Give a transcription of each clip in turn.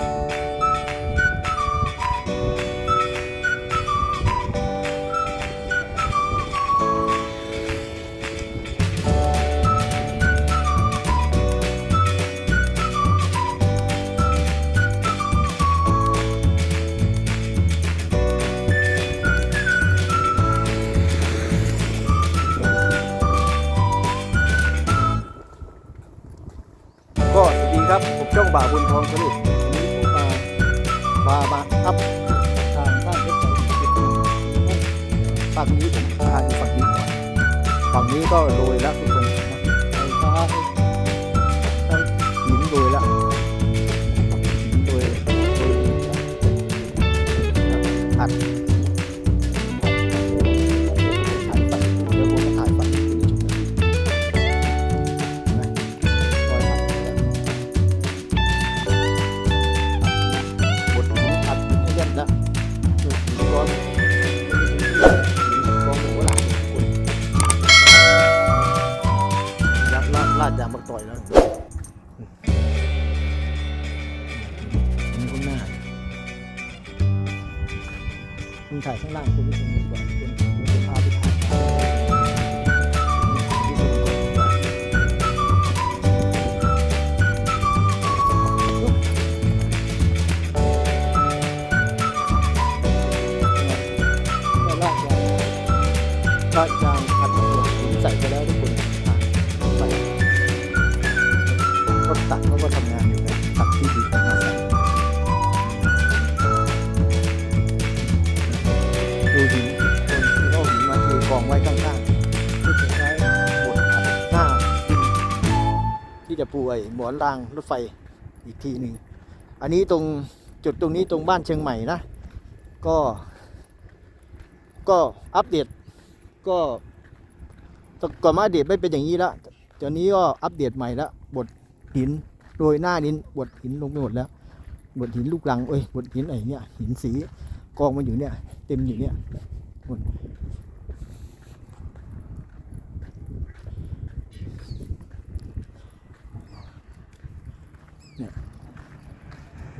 ก็ มามาอัพทางข้ามรถไฟฝั่งนี้ผมทาอยู่ฝั่งนี้ก่อนฝั่งนี้ก็โรยแล้วทุกคนนะไฟฟ้า จุดร้อนกองหัวหลังคุณยักลาดลาดยางบักต่อยแล้วนี่ข้างหน้าคุณถ่ายข้างล่างคุณไม่ถึงดีกว่าคุณคุณจะพาไปถ่าย ลาดยางอัดตัวผมใส่ไปแล้วทุกคนใส่รถตักเขาก็ทำงานอยู่นะตักที่ดีมาใส่ดูหินคนที่เขาหินมาเทกองไว้ข้างๆที่จะใช้บดอัดหน้าที่จะปูไอ้หมอนรางรถไฟอีกทีหนึ่งอันนี้ตรงจุดตรงนี้ตรงบ้านเชียงใหม่นะ ก็ ก็อัปเดต ก็ก่อนมาอัปเดตไม่เป็นอย่างนี้ละตอนนี้ก็อัปเดตใหม่ละบทหินโรยหน้านินบทหินลงไปหมดแล้วบทหินลูกลังเอ้ยบทหินไอ้เนี่ยหินสีกองมันอยู่เนี่ย เต็มอยู่เนี่ยเนี่ย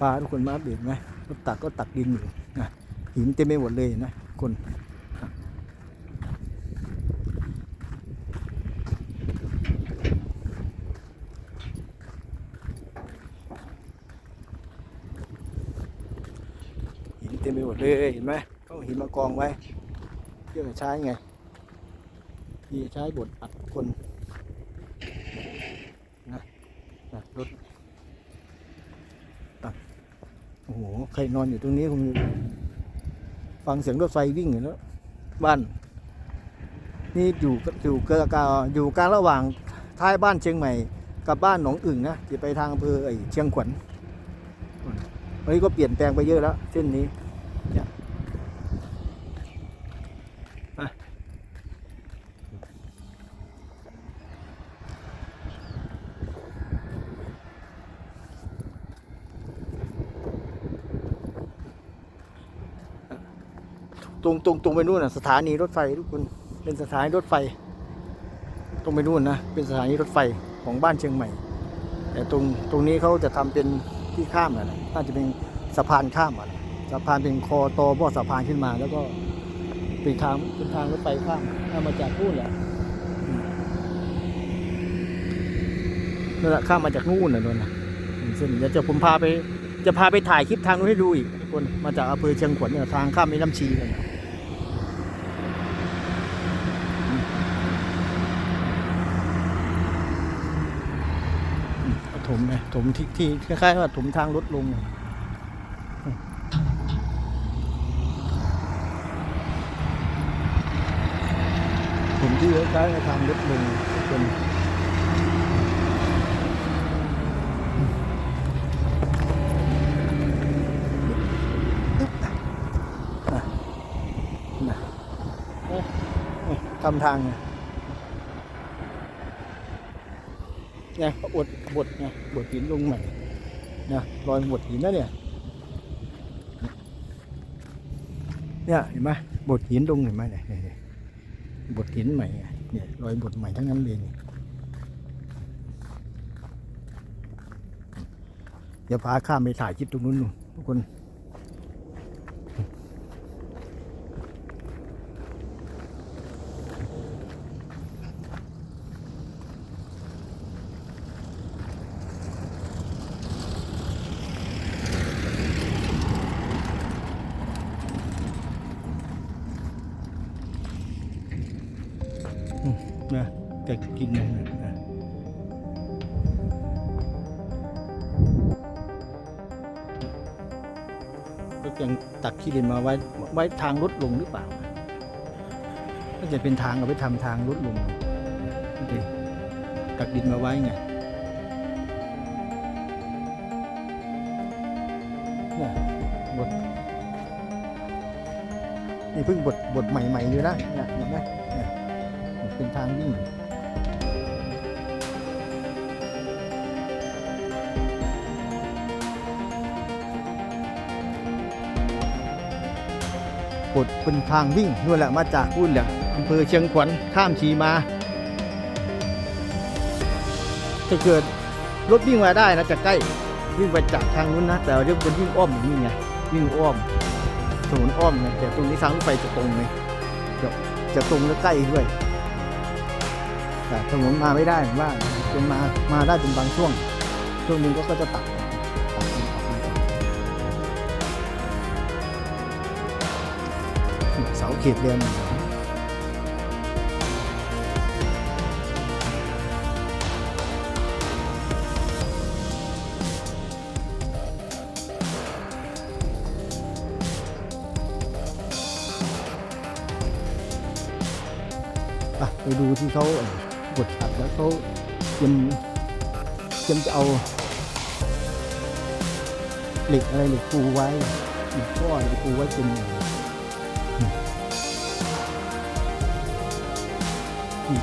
ปลาทุกคนมาอัปเดตไหมตักก็ตักดินอยู่นะหินเต็มไปหมดเลยนะคน หินเต็มไปหมดเลยเห็นไหมเขาหินมากองไว้เพื่อใช้ไงที่ใช้บดอัดคนนะนะรถตัโอ้โหใครนอนอยู่ตรงนี้คงฟังเสียงรถไฟวิ่งอยู่แล้วบ้าน นี่อยู่อยู่กลางอยู่กลางระหว่างท้ายบ้านเชียงใหม่กับบ้านหนองอึ่งนะที่ไปทางอำเภอไอเชียงขวัญอันนี้ก็เปลี่ยนแปลงไปเยอะแล้วเส้นนี้ เนี่ยตรงตรงตรงไปนู่นนะสถานีรถไฟทุกคนเป็นสถานีรถไฟ ตรงไปนู่นนะเป็นสถานีรถไฟของบ้านเชียงใหม่ แต่ตรงตรงนี้เขาจะทำเป็นที่ข้ามอะนะน่าจะเป็นสะพานข้ามอะนะ สะพานเป็นคอตอบ่อสะพานขึ้นมา แล้วก็เป็นทางเป็นทางรถไฟข้ามเอามาจากนู่นแหละนั่นแหละข้ามมาจากนู่นน่ะนู่นนะเส้นเดี๋ยวจะผมพาไป จะพาไปถ่ายคลิปทางนู้นให้ดูอีกคนมาจากอำเภอเชียงขวัญเนี่ยทางข้ามแม่น้ำชีกันเนี่ยถมไงถมที่ที่คล้ายๆว่าถมทางรถลง อะผมที่คล้ายๆกับทางรถลงเป็นอะน่ะเอ๊ะเอ๊ะทำทางไงไงเขาอดบดไงบดหินลงใหม่นะรอยบดหินนะเนี่ยเนี่ยเห็นไหมบดหินลงเห็นไหมเนี่ย บทหินใหม่ไงเนี่ยรอยบทใหม่ทั้งนั้นเลยนี่เดี๋ยวพาข้ามไปถ่ายคลิปตรงนู้นดูทุกคน นะกกินนะนะก็ยังตักขี้ดินมาไว้ไว้ทางรถลงหรือเปล่า ก็จะเป็นทางเอาไปทำทางรถลงนี่ตักดินมาไว้ไงเนี่ยบทนี่เพิ่งบทบทใหม่ๆอยู่นะเนี่ยเห็นไหมเนี่ยเป็นทางวิ่ง กดเป็นทางวิ่งนู่นแหละมาจากพุ่นแหละอำเภอเชียงขวัญข้ามชีมาถ้าเกิดรถวิ่งมาได้นะจะใกล้วิ่งไปจากทางนู้นนะ แต่เรื่องเป็นวิ่งอ้อมอย่างนี้ไงวิ่งอ้อมถนนอ้อมไงแต่ตรงนี้ทางรถไฟจะตรงไหมจะจะตรงและใกล้ด้วย แต่ถนนมาไม่ได้ผมว่าเป็นมามาได้เป็นบางช่วง ช่วงหนึ่งก็จะตัด เสาเขตเดินไปดูที่เขาเอ่อกดตัดแล้วเขาเตรียมเตรียมจะเอาเหล็กอะไรเหล็กปูไว้เหล็กก้อนเหล็กปูไว้เป็น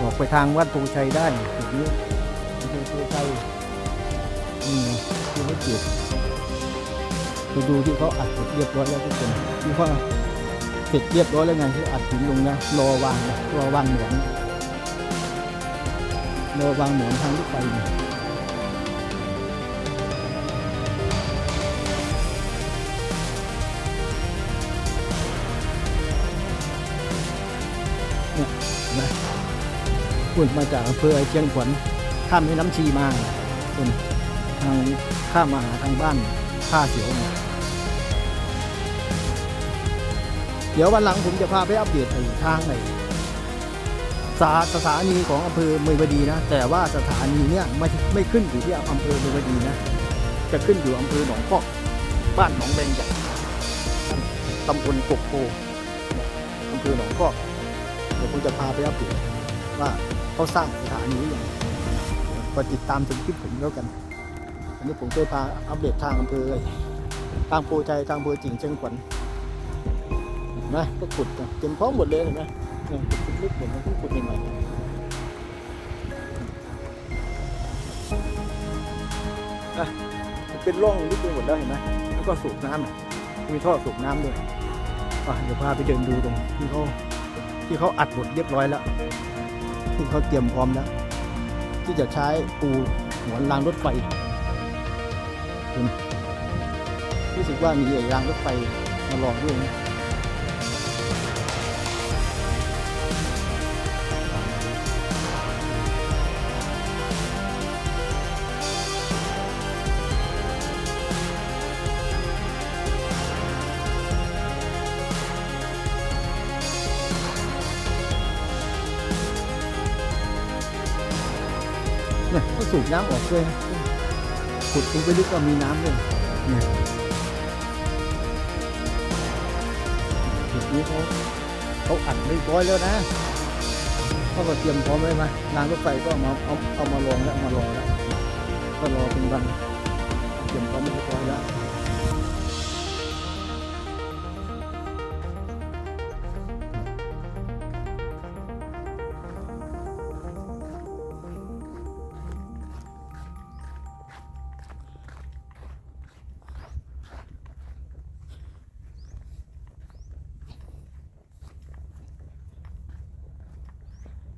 ออกไปทางวัดโพชัยได้จุดนี้วัดโพชัยนี่ไงที่เขาจุดไปดูที่เขาอัดเสร็จเรียบร้อยแล้วทุกคนที่เขาเสร็จเรียบร้อยแล้วไงที่อัดถึงลงนะรอวางรอวางหมอนรอวางหมอนทางรถไฟ คุณมาจากอำเภอเชียงขวัญข้ามแม่น้ำชีมาคุณทางข้ามมาหาทางบ้านท่าเสียวเนี่ยเดี๋ยววันหลังผมจะพาไปอัปเดตไอ้ทางไอ้สาสถานีของอำเภอเมยวดีนะ แต่ว่าสถานีเนี่ยไม่ไม่ขึ้นอยู่ที่อำเภอเมยวดีนะ จะขึ้นอยู่อำเภอหนองพอกบ้านหนองแบงใหญ่ตำบลกกโพอำเภอหนองพอกเดี๋ยวผมจะพาไปอัปเดตว่า เขาสร้างสถานีอยังก็ติดตามถึงคลิปผมแล้วกัน อันนี้ผมเคยพาอัปเดตทางอำเภอเลยทางโพชัยทางอำเภอจิงเชียงขวัญนไหมก็ขุดเต็มพร้อมหมดเลยเห็นไหมเนี่ยขุดลึกหมดเลยเพิ่งขุดใหม่ๆอะมันเป็นร่องลึกไปหมดแล้วเห็นไหมแล้วก็สูบน้ำมีท่อสูบน้ำด้วยอะเดี๋ยวพาไปเดินดูตรงที่เขาที่เขาอัดบทเรียบร้อยแล้ว ที่เขาเตรียมพร้อมแล้ว ที่จะใช้ปูหัวรางรถไฟคุณรู้สึกว่ามีไอ้รางรถไฟมาลองด้วยนะ สูบน้ำออกด้วยนะขุดลงไปลึกก็มีน้ำด้วยเนี่ยจุดนี้เขาเขาอัดเรียบร้อยแล้วนะเขาก็เตรียมพร้อมไว้มารางรถไฟก็เอามาเอาเอามาลองแล้วมารอแล้วก็รอเป็นวันเตรียมพร้อมเรียบร้อยแล้ว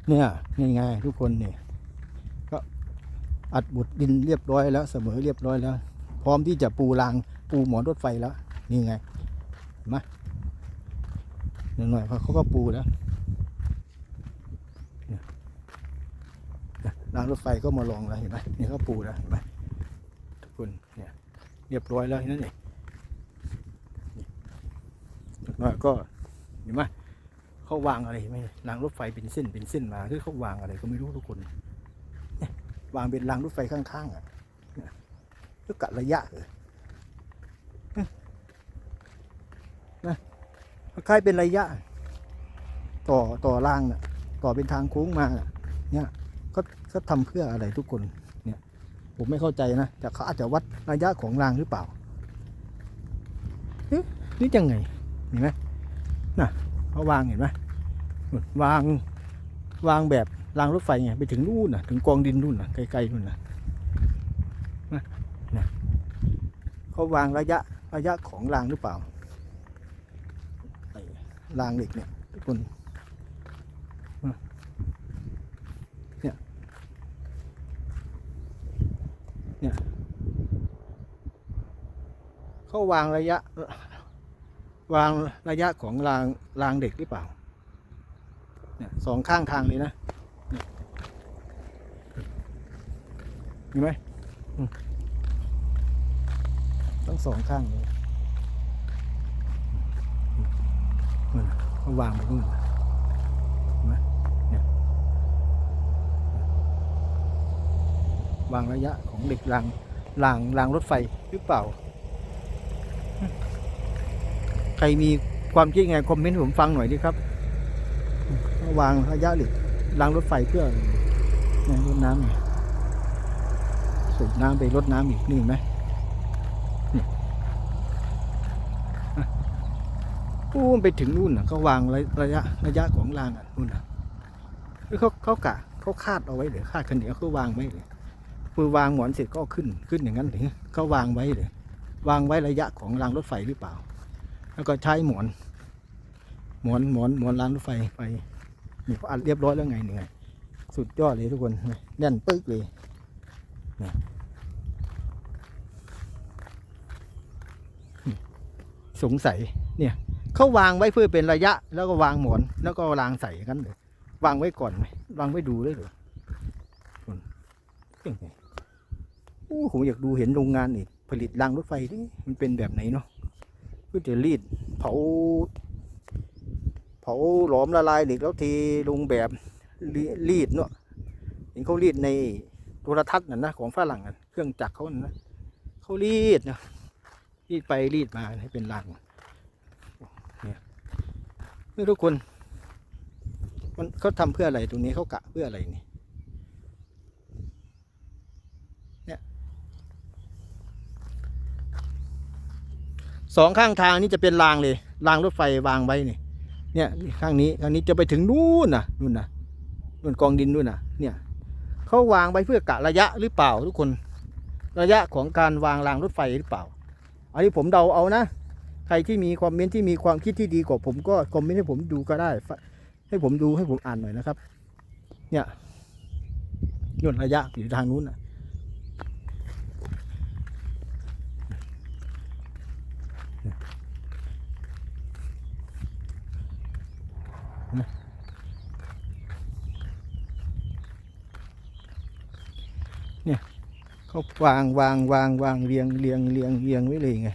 เนี่ยนี่ไงทุกคนเนี่ยก็อัดบดดินเรียบร้อยแล้วเสมอเรียบร้อยแล้ว พร้อมที่จะปูรางปูหมอนรถไฟแล้ว นี่ไงเห็นไหมหน่อยๆเขาก็ปูแล้วรางรถไฟก็มาลองแล้วเห็นไหมนี่เขาปูแล้วเห็นไหมทุกคนเนี่ยเรียบร้อยแล้วนั่นเองหน่อยก็เห็นไหม เขาวางอะไรไหมรางรถไฟเป็นเส้นเป็นเส้นมาคือเขาวางอะไรก็ไม่รู้ทุกคนวางเป็นรางรถไฟข้างๆอะก็กะระยะเลยนะคล้ายเป็นระยะ ต่อต่อรางน่ะ ต่อเป็นทางโค้งมาเนี่ยก็ก็ทำเพื่ออะไรทุกคน เนี่ย ผมไม่เข้าใจนะแต่เขาอาจจะวัดระยะของรางหรือเปล่านี่ยังไงเห็นไหมน่ะเขาวางเห็นไหม วางวางแบบรางรถไฟไงไปถึงนู่นน่ะถึงกองดินนู่นน่ะไกลๆนู่นน่ะนะนะเขาวางระยะระยะของรางหรือเปล่าไอ้รางเหล็กเนี่ยทุกคนเขาวางระยะวางระยะของรางรางเด็กหรือเปล่า เนี่ยสองข้างทางเลยนะเนี่ยเห็นไหมอืมทั้งสองข้างเลยนั่นน่ะเขาวางไปนู่นน่ะเห็นไหมเนี่ยวางระยะของเด็กรางรางรางรถไฟหรือเปล่า ใครมีความคิดไงคอมเมนต์ให้ผมฟังหน่อยดิครับ วางระยะเหล็กรางรถไฟเพื่ออะรเนี่ยรดน้ำสูบน้ำไปรดน้ำอีกนี่เห็นไหมนี่อะโอ้ไปถึงนู่นน่ะเขาวางระยะระยะของรางอะนู่นน่ะคือเขาเขากะเขาคาดเอาไว้หรือคาดคันเดียวเขาวางไว้เลยคือวางหมอนเสร็จก็ขึ้นขึ้นอย่างนั้นหรือเขาวางไว้เลยวางไว้ระยะของรางรถไฟหรือเปล่า แล้วก็ใช้หมอน หมอนหมอนหมอนรางรถไฟไป นี่เขาอัดเรียบร้อยแล้วไงเหนื่อยสุดยอดเลยทุกคนแน่นปึ๊กเลยนี่สงสัยเนี่ยเขาวางไว้เพื่อเป็นระยะ แล้วก็วางหมอนแล้วก็รางใส่อย่างนั้นเลยวางไว้ก่อนไหมวางไว้ดูเลยหรือคุณเก่งไงโอ้ผมอยากดูเห็นโรงงานนี่ผลิตรางรถไฟดิมันเป็นแบบไหนเนาะก็จะรีดเผา เผาหลอมละลายเหล็กแล้วเทลงแบบรีดเนาะเห็นเขารีดในโทรทัศน์น่ะนะของฝรั่งอะเครื่องจักรเขาน่ะนะเขารีดนะรีดไปรีดมาให้เป็นรังเนี่ยนี่ทุกคนมันเขาทำเพื่ออะไรตรงนี้เขากะเพื่ออะไรนี่สองข้างทางนี่จะเป็นรางเลยรางรถไฟวางไว้นี่ เนี่ยข้างนี้ข้างนี้จะไปถึงนู่นนะนู่นนะนู่นกองดินนู่นนะเนี่ยเขาวางไว้เพื่อกะระยะหรือเปล่าทุกคน ระยะของการวางรางรถไฟหรือเปล่า อันนี้ผมเดาเอานะ ใครที่มีคอมเมนที่มีความคิดที่ดีกว่าผมก็คอมเมนต์ให้ผมดูก็ได้ ให้ผมดูให้ผมอ่านหน่อยนะครับ เนี่ยนู่นระยะอยู่ทางนู้นน่ะ เนี่ยเขาวางวางวางวางเรียงเรียงเรียงเรียงไว้เลยไง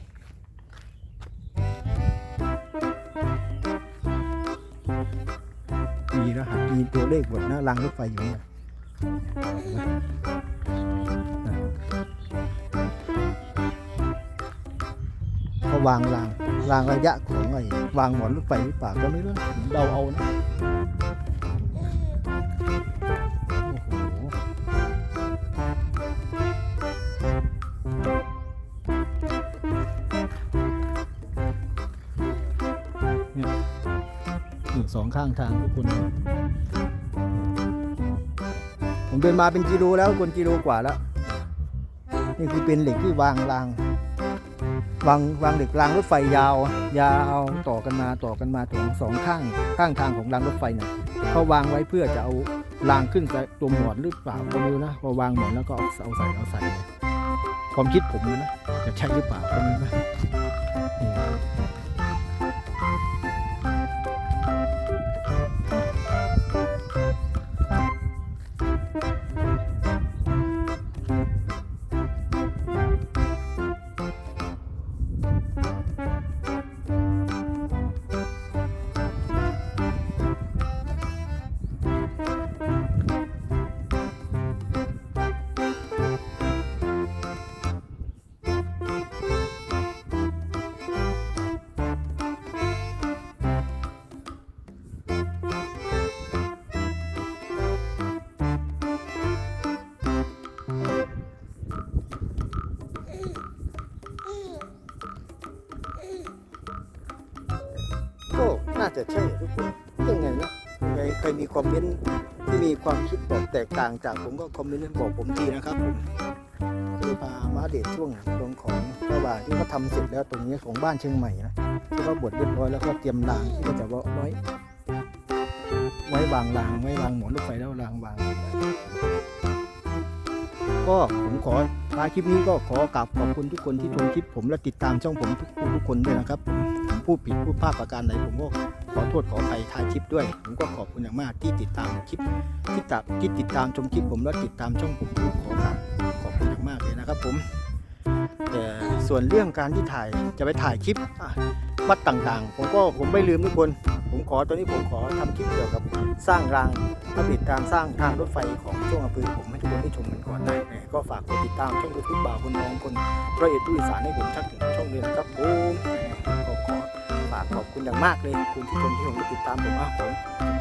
มีรหัสมีตัวเลขบนหน้ารางรถไฟอยู่เนี่ยเขาวางรางรางระยะ ไอ้วางหมอนรถไฟหรือเปล่าก็ไม่รู้นะผมเดาเอานะโอ้โหอยู่สองข้างทางทุกคน ผมเดินมาเป็นกิโลแล้วคนกิโลกว่าแล้ว นี่คือเป็นเหล็กที่วางราง วางวางเหล็กรางรถไฟยาว ยาวต่อกันมาต่อกันมาถึงสองข้างข้างทางของรางรถไฟเนี่ยเขาวางไว้เพื่อจะเอารางขึ้นใส่ตัวหมอนหรือเปล่าก็ไม่รู้นะพอวางหมอนแล้วก็เอาเอาใส่เอาใส่ความคิดผมนะจะใช่หรือเปล่าก็ไม่รู้ คอมเมนต์ที่มีความคิดบอกแตกต่างจากผมก็คอมเมนต์บอกผมทีนะครับผมคือพามาเดตช่วงตรงของระหว่างที่เขาทำเสร็จแล้วตรงนี้ของบ้านเชียงใหม่นะที่เขาบดเรียบร้อยแล้วก็เตรียมรางที่ก็จะไว้ไว้วางรางไว้วางหมอนรถไฟแล้วรางวาง ก็ผมขอท้ายคลิปนี้ก็ขอกราบขอบคุณทุกคนที่ชมคลิปผมและติดตามช่องผมทุกคนทุกคนด้วยนะครับผมผมพูดผิดพูดพลาดประการใดผมก็ อโทษขออภัยท้ายคลิปด้วย ผมก็ขอบคุณอย่างมากที่ติดตามคลิปที่ตัดที่ติดตามชมคลิปผมและติดตามช่องผมขอกราบขอบคุณอย่างมากเลยนะครับผมแต่ส่วนเรื่องการที่ถ่ายจะไปถ่ายคลิปวัดต่างๆ ผมก็ผมไม่ลืมทุกคน ผมขอตอนนี้ผมขอทำคลิปเกี่ยวกับสร้างรางและติดตามสร้างทางรถไฟของช่วงอำเภอผมให้ทุกคนได้ชมกันก่อนนะ eh, ก็ฝากกดติดตามช่องยูทูบบ่าวคนน้องคนพร้อยเอ็ดตู้อีสานให้ผมชักถึงช่องเลยนะครับผมากขอบคุณอย่างมากเลยคุณที่ชมที่ผมติดตามผมมากผม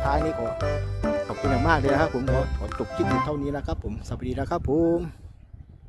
ท้ายนี้ขอขอบคุณอย่างมากเลยนะครับผมขอขอจบคลิปอยู่เท่านี้นะครับผมสวัสดีนะครับผม